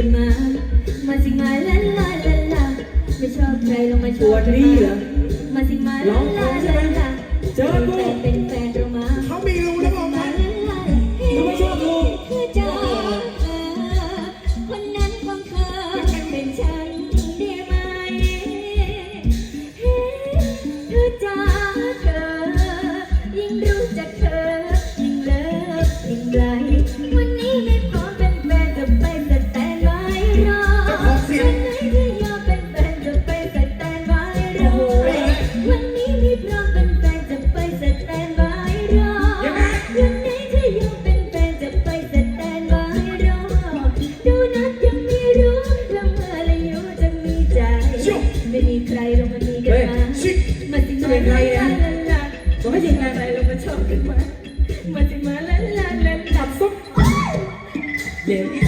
ันมา มาสิมาลาลาลาลาไม่ชอบใครลงมาชวนกันมามาสิมาลาลาลาลาเจอกูเป็นแฟนเรามาเขามีรู้นะบอกนะรู้ไม่ชอบกูคือเจ้าคนนั้นของเธอเป็นฉันได้ไหมเธอจ้าเธอยิ่งรู้จักเธอยิ่งเลิฟยิ่งไร สีไรนะผมไม่เสียงอะไรเรามาชอบกันมามาจิมาแล้วแล้นแล้นดับซุปเดี๋ยว